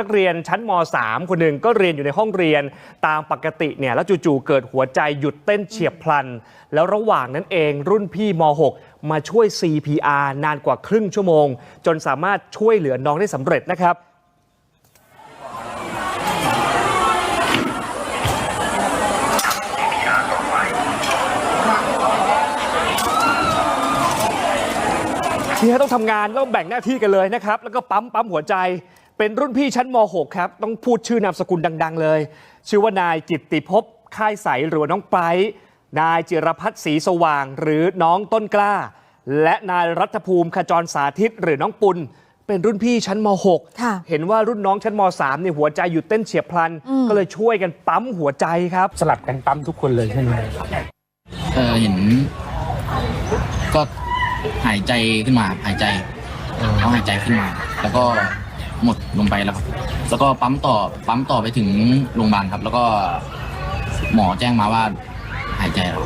นักเรียนชั้นม .3 คนหนึ่งก็เรียนอยู่ในห้องเรียนตามปกติเนี่ยแล้วจู่ๆเกิดหัวใจหยุดเต้นเฉียบพลัน แล้วระหว่างนั้นเองรุ่นพี่ม .6 มาช่วย CPR นานกว่าครึ่งชั่วโมง จนสามารถช่วยเหลือน้องได้สำเร็จนะครับที่ต้องทำงานต้องแบ่งหน้าที่กันเลยนะครับ แล้วก็ปั๊มปั๊มหัวใจ เป็นรุ่นพี่ชั้นม .6 ครับ ต้องพูดชื่อนามสกุลดัง ๆ เลย ชื่อว่านายกิตติภพค่ายใสหรือว่าน้องไปร์นายจิรพัฒน์ศรีสว่าง หรือน้องต้นกล้า และนายรัฐภูมิขจรสาธิตหรือน้องปุณเป็นรุ่นพี่ชั้นมค่ะ .6 เห็นว่ารุ่นน้องชั้นม .3 เนี่ยหัวใจหยุดเต้นเฉียบพลัน ก็เลยช่วยกันปั๊มหัวใจครับ สลับกันปั๊มทุกคนเลยใช่ไหมเออเห็น ก็หายใจขึ้นมาหายใจเขาหายใจขึ้นมา แล้วก็ หมดลงไปแล้วครับแล้วก็ปั๊มต่อปั๊มต่อไปถึงโรงพยาบาลครับ แล้วก็หมอแจ้งมาว่าหายใจแล้ว